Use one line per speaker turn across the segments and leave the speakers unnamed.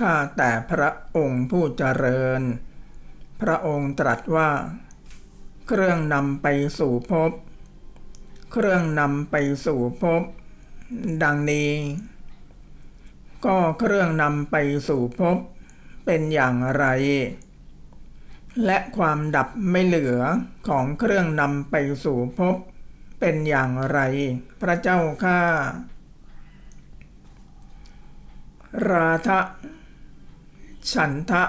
ข้าแต่พระองค์ผู้เจริญ พระองค์ตรัสว่า เครื่องนำไปสู่ภพ เครื่องนำไปสู่ภพ ดังนี้ ก็เครื่องนำไปสู่ภพเป็นอย่างไร และความดับไม่เหลือของเครื่องนำไปสู่ภพเป็นอย่างไร พระเจ้าข้าราทะ ฉันทะ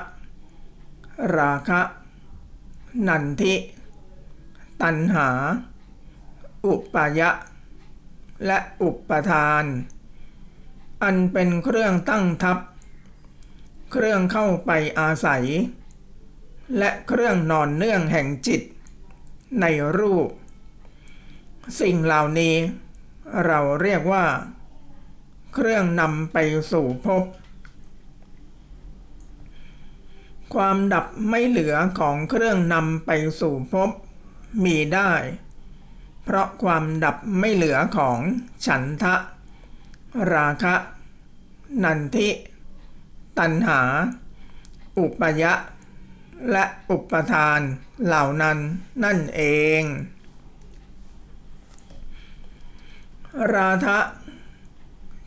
ราคะ นันทิ ตัณหา อุปายะ และอุปทาน อันเป็นเครื่องตั้งทับเครื่องเข้าไปอาศัย และเครื่องนอนเนื่องแห่งจิต ในรูป สิ่งเหล่านี้ เราเรียกว่า เครื่องนำไปสู่ภพ ความดับไม่เหลือของเครื่องนำไปสู่ภพมีได้ เพราะความดับไม่เหลือของฉันทะ ราคะ นันทิ ตัณหา อุปยะ และอุปทานเหล่านั้นนั่นเอง ราทะ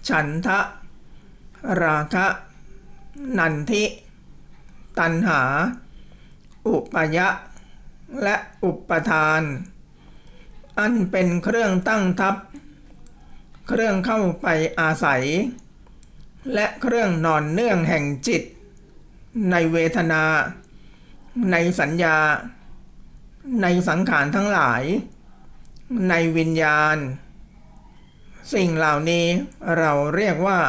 ฉันทะ ราคะ นันทิ ตัณหา อุปยะ และอุปทาน อันเป็นเครื่องตั้งทับ เครื่องเข้าไปอาศัย และเครื่องนอนเนื่องแห่งจิต ในเวทนา ในสัญญา ในสังขารทั้งหลาย ในวิญญาณ สิ่งเหล่านี้เราเรียกว่า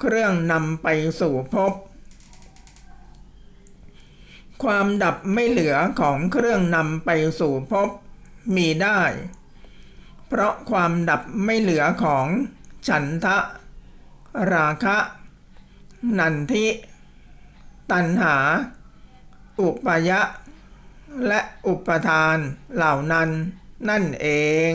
เครื่องนำไปสู่ภพ ความดับไม่เหลือของเครื่องนำไปสู่ภพมีได้ เพราะความดับไม่เหลือของฉันทะ ราคะ นันทิ ตัณหา อุปยะ และอุปทานเหล่านั้นนั่นเอง